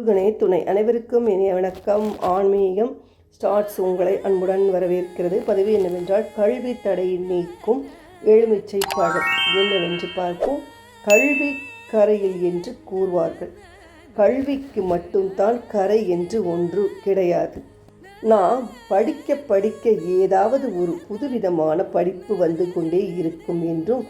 முருகனே துணை அனைவருக்கும் இனிய வணக்கம். ஆன்மீகம் ஸ்டார்ட்ஸ் உங்களை அன்புடன் வரவேற்கிறது. பதிவு என்னவென்றால் கல்வி தடையை நீக்கும் எழுமிச்சை பாடம் என்னவென்று பார்ப்போம். கல்வி கரையில் என்று கூறுவார்கள். கல்விக்கு மட்டும்தான் கரை என்று ஒன்று கிடையாது. நாம் படிக்க படிக்க ஏதாவது ஒரு புதுவிதமான படிப்பு வந்து கொண்டே இருக்கும் என்றும்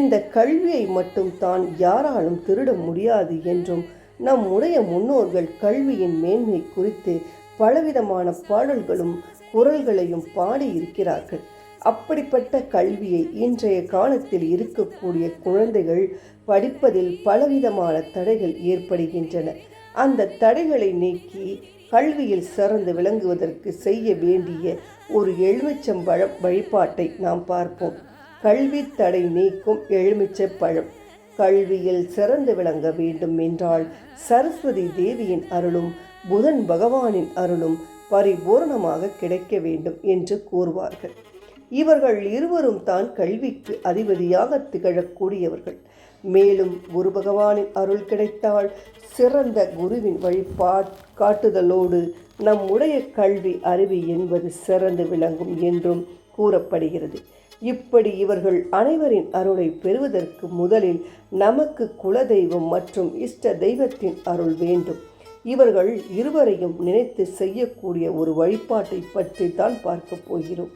இந்த கல்வியை மட்டும் தான் யாராலும் திருட முடியாது என்றும் நம்முடைய முன்னோர்கள் கல்வியின் மேன்மை குறித்து பலவிதமான பாடல்களும் குரல்களையும் பாடியிருக்கிறார்கள் அப்படிப்பட்ட கல்வியை இன்றைய காலத்தில் இருக்கக்கூடிய குழந்தைகள் படிப்பதில் பலவிதமான தடைகள் ஏற்படுகின்றன. அந்த தடைகளை நீக்கி கல்வியில் சிறந்து விளங்குவதற்கு செய்ய வேண்டிய ஒரு எலுமிச்சம்பழம் வழிபாட்டை நாம் பார்ப்போம். கல்வி தடை நீக்கும் எலுமிச்சை பழம் கல்வியில் சிறந்து விளங்க வேண்டும் என்றால் சரஸ்வதி தேவியின் அருளும் புதன் பகவானின் அருளும் பரிபூர்ணமாக கிடைக்க வேண்டும் என்று கூறுவார்கள். இவர்கள் இருவரும் தான் கல்விக்கு அதிபதியாக திகழக்கூடியவர்கள். மேலும் குரு பகவானின் அருள் கிடைத்தால் சிறந்த குருவின் வழிபாட் காட்டுதலோடு நம்முடைய கல்வி அறிவு என்பது சிறந்து விளங்கும் என்றும் கூறப்படுகிறது. இப்படி இவர்கள் அனைவரின் அருளை பெறுவதற்கு முதலில் நமக்கு குலதெய்வம் மற்றும் இஷ்ட தெய்வத்தின் அருள் வேண்டும். இவர்கள் இருவரையும் நினைத்து செய்யக்கூடிய ஒரு வழிபாட்டை பற்றி தான் பார்க்கப் போகிறோம்.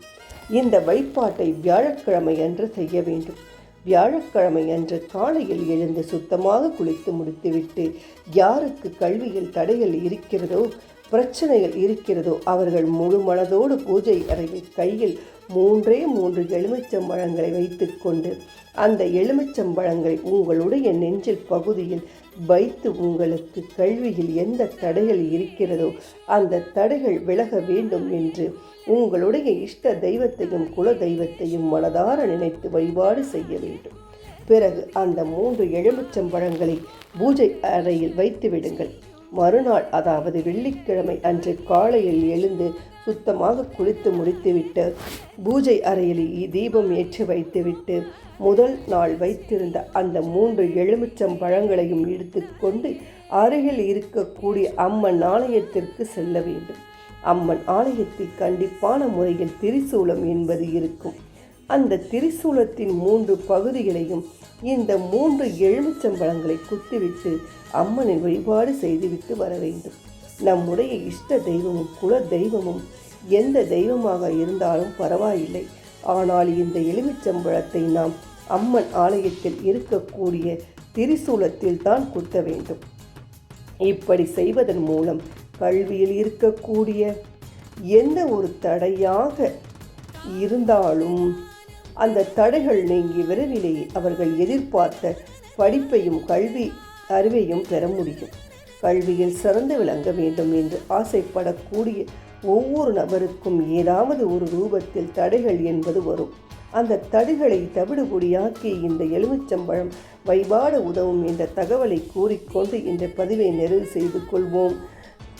இந்த வழிபாட்டை வியாழக்கிழமை அன்று செய்ய வேண்டும். வியாழக்கிழமை அன்று காலையில் எழுந்து சுத்தமாக குளித்து முடித்துவிட்டு யாருக்கு கல்வியில் தடைகள் இருக்கிறதோ பிரச்சனைகள் இருக்கிறதோ அவர்கள் முழு மனதோடு பூஜை அறையில் கையில் மூன்றே மூன்று எலுமிச்சம்பழங்களை வைத்துக்கொண்டு அந்த எலுமிச்சம்பழங்களை உங்களுடைய நெஞ்சில் பகுதியில் வைத்து உங்களுக்கு கல்வியில் எந்த தடைகள் இருக்கிறதோ அந்த தடைகள் விலக வேண்டும் என்று உங்களுடைய இஷ்ட தெய்வத்தையும் குல தெய்வத்தையும் மனதார நினைத்து வழிபாடு செய்ய வேண்டும். பிறகு அந்த மூன்று எலுமிச்சம்பழங்களை பூஜை அறையில் வைத்து விடுங்கள் மறுநாள் அதாவது வெள்ளிக்கிழமை அன்று காலையில் எழுந்து சுத்தமாக குளித்து முடித்துவிட்டு பூஜை அறையில் தீபம் ஏற்றி வைத்துவிட்டு முதல் நாள் வைத்திருந்த அந்த மூன்று எலுமிச்சம் பழங்களையும் எடுத்துக்கொண்டு அருகில் இருக்கக்கூடிய அம்மன் ஆலயத்திற்கு செல்ல வேண்டும். அம்மன் ஆலயத்தில் கண்டிப்பான முறையில் திரிசூலம் என்பது இருக்கும். அந்த திரிசூலத்தின் மூன்று பகுதிகளையும் இந்த மூன்று எலுமிச்சம்பழங்களை குத்திவிட்டு அம்மனை வழிபாடு செய்துவிட்டு வர வேண்டும் நம்முடைய இஷ்ட தெய்வமும் குல தெய்வமும் எந்த தெய்வமாக இருந்தாலும் பரவாயில்லை. ஆனால் இந்த எலுமிச்சம்பழத்தை நாம் அம்மன் ஆலயத்தில் இருக்கக்கூடிய திரிசூலத்தில் தான் குத்த வேண்டும். இப்படி செய்வதன் மூலம் கல்வியில் இருக்கக்கூடிய எந்த ஒரு தடையாக இருந்தாலும் அந்த தடைகள் நீங்கி விரைவிலேயே அவர்கள் எதிர்பார்த்த படிப்பையும் கல்வி அறிவையும் பெற முடியும். கல்வியில் சிறந்து விளங்க வேண்டும் என்று ஆசைப்படக்கூடிய ஒவ்வொரு நபருக்கும் ஏதாவது ஒரு ரூபத்தில் தடைகள் என்பது வரும். அந்த தடைகளை தவிடுபொடியாக்கி இந்த எலுமிச்சம்பழம் வழிபாடு உதவும் என்ற தகவலை கூறிக்கொண்டு இந்த பதிவை நிறைவு செய்து கொள்வோம்.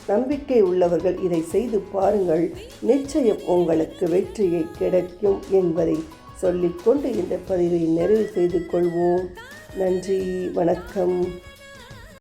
நம்பிக்கை உள்ளவர்கள் இதை செய்து பாருங்கள். நிச்சயம் உங்களுக்கு வெற்றியை கிடைக்கும் என்பதை சொல்லிக்கொண்டு இந்த பதிவை நிறைவு செய்து கொள்வோம். நன்றி வணக்கம்.